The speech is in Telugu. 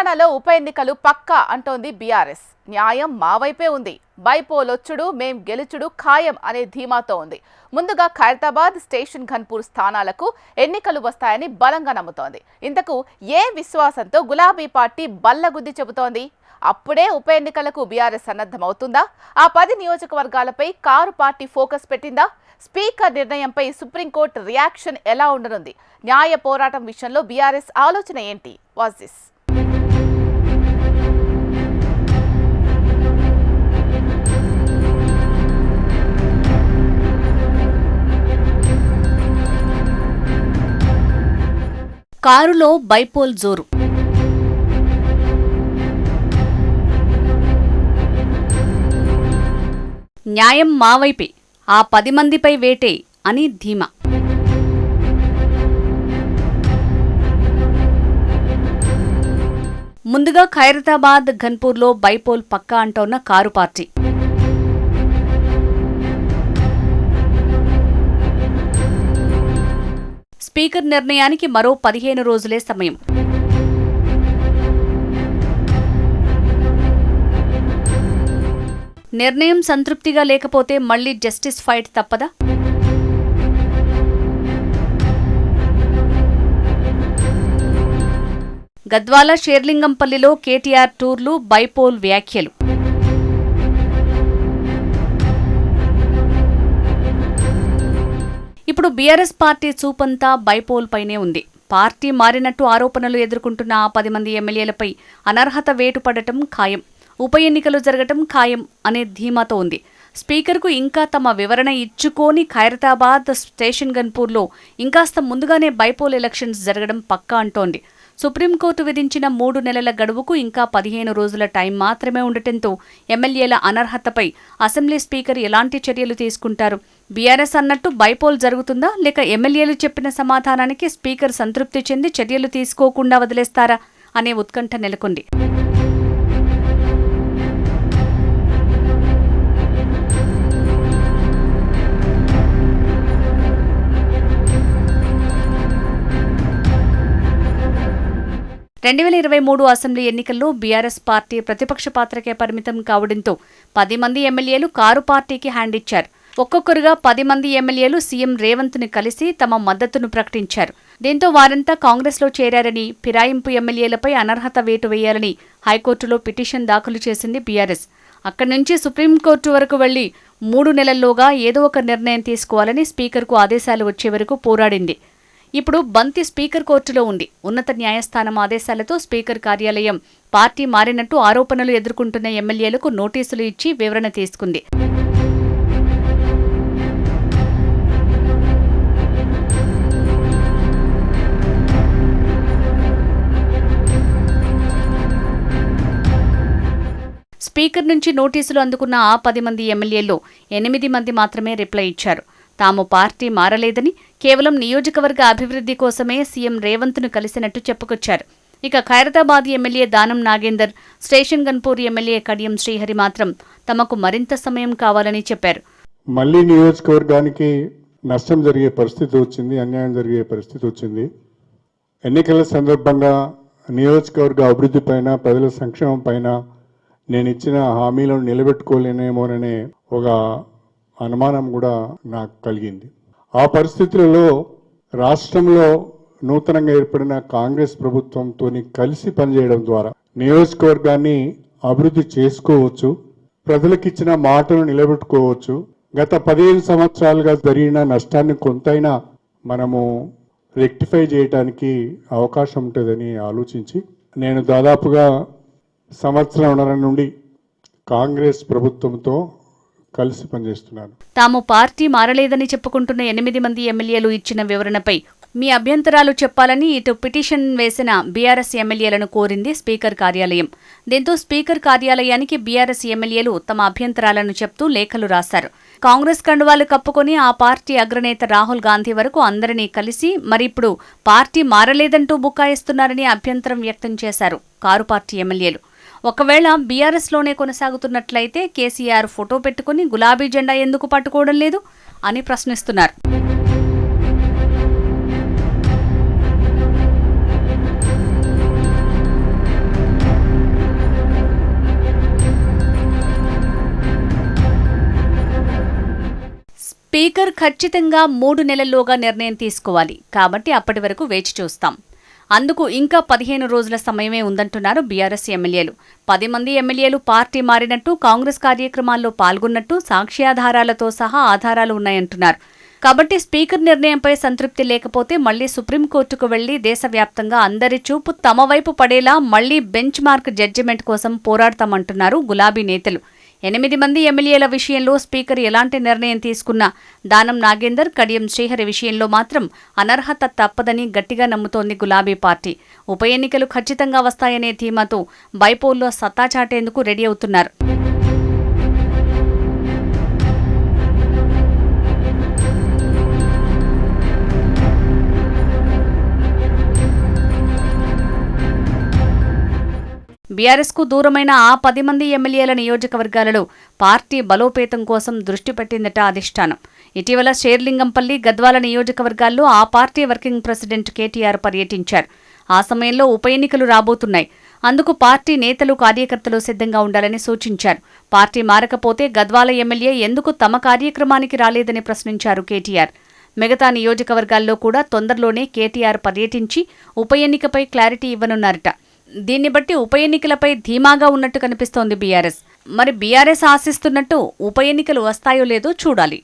తెలంగాణలో ఉప ఎన్నికలు పక్కా అంటోంది బీఆర్ఎస్. న్యాయం మా వైపే ఉంది. బైపోలొచ్చుడు మేం గెలుచుడు ఖాయం అనే ధీమాతో ఉంది. ముందుగా ఖైరతాబాద్ స్టేషన్ ఘన్పూర్ స్థానాలకు ఎన్నికలు వస్తాయని బలంగా నమ్ముతోంది. ఇంతకు ఏ విశ్వాసంతో గులాబీ పార్టీ బల్లగుద్ది చెబుతోంది? అప్పుడే ఉప ఎన్నికలకు బీఆర్ఎస్ సన్నద్ధమవుతుందా? ఆ పది నియోజకవర్గాలపై కారు పార్టీ ఫోకస్ పెట్టిందా? స్పీకర్ నిర్ణయంపై సుప్రీంకోర్టు రియాక్షన్ ఎలా ఉండనుంది? న్యాయ పోరాటం విషయంలో బీఆర్ఎస్ ఆలోచన ఏంటి? Was this. కారులో బైపోల్ జోరు. న్యాయం మావైపే ఆ పది మందిపై వేటే అని ధీమా. ముందుగా ఖైరతాబాద్ ఘన్పూర్లో బైపోల్ పక్కా అంటోన్న కారు పార్టీ. స్పీకర్ నిర్ణయానికి మరో పదిహేను రోజులే సమయం. నిర్ణయం సంతృప్తిగా లేకపోతే మళ్ళీ జస్టిస్ ఫైట్ తప్పదా? గద్వాల షేర్లింగంపల్లిలో కేటీఆర్ టూర్లు బైపోల్ వ్యాఖ్యలు. ఇప్పుడు బీఆర్ఎస్ పార్టీ చూపంతా బైపోల్ పైనే ఉంది. పార్టీ మారినట్టు ఆరోపణలు ఎదుర్కొంటున్న ఆ పది మంది ఎమ్మెల్యేలపై అనర్హత వేటు పడటం ఖాయం. ఉప ఎన్నికలు జరగటం ఖాయం అనే ధీమాతో ఉంది. స్పీకర్కు ఇంకా తమ వివరణ ఇచ్చుకోని ఖైరతాబాద్ స్టేషన్ గన్పూర్లో ఇంకాస్త ముందుగానే బైపోల్ ఎలక్షన్స్ జరగడం పక్కా అంటోంది. సుప్రీంకోర్టు విధించిన మూడు నెలల గడువుకు ఇంకా పదిహేను రోజుల టైం మాత్రమే ఉండటంతో ఎమ్మెల్యేల అనర్హతపై అసెంబ్లీ స్పీకర్ ఎలాంటి చర్యలు తీసుకుంటారు? బీఆర్ఎస్ అన్నట్టు బైపోల్ జరుగుతుందా? లేక ఎమ్మెల్యేలు చెప్పిన సమాధానానికి స్పీకర్ సంతృప్తి చెంది చర్యలు తీసుకోకుండా వదిలేస్తారా? అనే ఉత్కంఠ నెలకొంది. రెండు వేల ఇరవై మూడు అసెంబ్లీ ఎన్నికల్లో బీఆర్ఎస్ పార్టీ ప్రతిపక్ష పాత్రకే పరిమితం కావడంతో పది మంది ఎమ్మెల్యేలు కారు పార్టీకి హ్యాండ్ ఇచ్చారు. ఒక్కొక్కరుగా పది మంది ఎమ్మెల్యేలు సీఎం రేవంత్ను కలిసి తమ మద్దతును ప్రకటించారు. దీంతో వారంతా కాంగ్రెస్లో చేరారని ఫిరాయింపు ఎమ్మెల్యేలపై అనర్హత వేటు వేయాలని హైకోర్టులో పిటిషన్ దాఖలు చేసింది బీఆర్ఎస్. అక్కడి నుంచి సుప్రీంకోర్టు వరకు వెళ్ళి మూడు నెలల్లోగా ఏదో ఒక నిర్ణయం తీసుకోవాలని స్పీకర్కు ఆదేశాలు వచ్చే వరకు పోరాడింది. ఇప్పుడు బంతి స్పీకర్ కోర్టులో ఉంది. ఉన్నత న్యాయస్థానం ఆదేశాలతో స్పీకర్ కార్యాలయం పార్టీ మారినట్టు ఆరోపణలు ఎదుర్కొంటున్న ఎమ్మెల్యేలకు నోటీసులు ఇచ్చి వివరణ తీసుకుంది. స్పీకర్ నుంచి నోటీసులు అందుకున్న ఆ పది మంది ఎమ్మెల్యేల్లో ఎనిమిది మంది మాత్రమే రిప్లై ఇచ్చారు. తాము పార్టీ మారలేదని కేవలం నియోజకవర్గ అభివృద్ధి కోసమే సీఎం రేవంత్ను కలిసినట్టు చెప్పుకొచ్చారు. ఇక Khairatabad MLA Danam Nagender station Ghanpur MLA Kadiyam Srihari మాత్రం తమకు మరింత సమయం కావాలని చెప్పారు. మళ్ళీ నియోజకవర్గానికి నష్టం జరిగే పరిస్థితి వచ్చింది అన్యాయం జరిగే పరిస్థితి వచ్చింది. ఎన్నికల సందర్భంగా నియోజకవర్గ అభివృద్ధి పైన ప్రజల సంక్షేమం పైన నేను ఇచ్చిన హామీలను నిలబెట్టుకోలేనేమోననే ఒక అనుమానం కూడా నాకు కలిగింది. ఆ పరిస్థితులలో రాష్ట్రంలో నూతనంగా ఏర్పడిన కాంగ్రెస్ ప్రభుత్వంతో కలిసి పనిచేయడం ద్వారా నియోజకవర్గాన్ని అభివృద్ధి చేసుకోవచ్చు ప్రజలకిచ్చిన మాటను నిలబెట్టుకోవచ్చు. గత పదిహేను సంవత్సరాలుగా జరిగిన నష్టాన్ని కొంతైనా మనము రెక్టిఫై చేయడానికి అవకాశం ఉంటుందని ఆలోచించి నేను దాదాపుగా సంవత్సరంన్నర నుండి కాంగ్రెస్ ప్రభుత్వంతో కలిసి పనిచేస్తున్నాను. తాము పార్టీ మారలేదని చెప్పుకుంటున్న ఎనిమిది మంది ఎమ్మెల్యేలు ఇచ్చిన వివరణపై మీ అభ్యంతరాలు చెప్పాలని ఇటు పిటిషన్ వేసిన బీఆర్ఎస్ ఎమ్మెల్యేలను కోరింది స్పీకర్ కార్యాలయం. దీంతో స్పీకర్ కార్యాలయానికి బీఆర్ఎస్ ఎమ్మెల్యేలు తమ అభ్యంతరాలను చెప్తూ లేఖలు రాశారు. కాంగ్రెస్ కండువాలు కప్పుకొని ఆ పార్టీ అగ్రనేత రాహుల్ గాంధీ వరకు అందరినీ కలిసి మరిప్పుడు పార్టీ మారలేదంటూ బుకాయిస్తున్నారని అభ్యంతరం వ్యక్తం చేశారు కారు పార్టీ ఎమ్మెల్యేలు. ఒకవేళ బీఆర్ఎస్లోనే కొనసాగుతున్నట్లయితే కేసీఆర్ ఫోటో పెట్టుకుని గులాబీ జెండా ఎందుకు పట్టుకోవడం లేదు అని ప్రశ్నిస్తున్నారు. స్పీకర్ ఖచ్చితంగా మూడు నెలల్లోగా నిర్ణయం తీసుకోవాలి. కాబట్టి అప్పటి వరకు వేచి చూస్తాం. అందుకు ఇంకా పదిహేను రోజుల సమయమే ఉందంటున్నారు బీఆర్ఎస్ ఎమ్మెల్యేలు. పది మంది ఎమ్మెల్యేలు పార్టీ మారినట్టు కాంగ్రెస్ కార్యక్రమాల్లో పాల్గొన్నట్టు సాక్ష్యాధారాలతో సహా ఆధారాలు ఉన్నాయంటున్నారు. కాబట్టి స్పీకర్ నిర్ణయంపై సంతృప్తి లేకపోతే మళ్ళీ సుప్రీంకోర్టుకు వెళ్ళి దేశవ్యాప్తంగా అందరి చూపు తమ వైపు పడేలా మళ్ళీ బెంచ్ మార్క్ జడ్జిమెంట్ కోసం పోరాడతామంటున్నారు గులాబీ నేతలు. ఎనిమిది మంది ఎమ్మెల్యేల విషయంలో స్పీకర్ ఎలాంటి నిర్ణయం తీసుకున్నా దానం నాగేందర్ కడియం శ్రీహరి విషయంలో మాత్రం అనర్హత తప్పదని గట్టిగా నమ్ముతోంది గులాబీ పార్టీ. ఉప ఎన్నికలు ఖచ్చితంగా వస్తాయనే ధీమాతో బైపోల్లో సత్తా చాటేందుకు రెడీ అవుతున్నారు. బీఆర్ఎస్కు దూరమైన ఆ పది మంది ఎమ్మెల్యేల నియోజకవర్గాలలో పార్టీ బలోపేతం కోసం దృష్టి పెట్టిందట అధిష్టానం. ఇటీవల షేర్లింగంపల్లి గద్వాల నియోజకవర్గాల్లో ఆ పార్టీ వర్కింగ్ ప్రెసిడెంట్ కేటీఆర్ పర్యటించారు. ఆ సమయంలో ఉప ఎన్నికలు రాబోతున్నాయి. అందుకు పార్టీ నేతలు కార్యకర్తలు సిద్ధంగా ఉండాలని సూచించారు. పార్టీ మారకపోతే గద్వాల ఎమ్మెల్యే ఎందుకు తమ కార్యక్రమానికి రాలేదని ప్రశ్నించారు కేటీఆర్. మిగతా నియోజకవర్గాల్లో కూడా తొందరలోనే కేటీఆర్ పర్యటించి ఉప ఎన్నికపై క్లారిటీ ఇవ్వనున్నారట. దీన్ని బట్టి ఉప ఎన్నికలపై ధీమాగా ఉన్నట్టు కనిపిస్తోంది బీఆర్ఎస్. మరి బీఆర్ఎస్ ఆశిస్తున్నట్టు ఉప ఎన్నికలు వస్తాయో లేదో చూడాలి.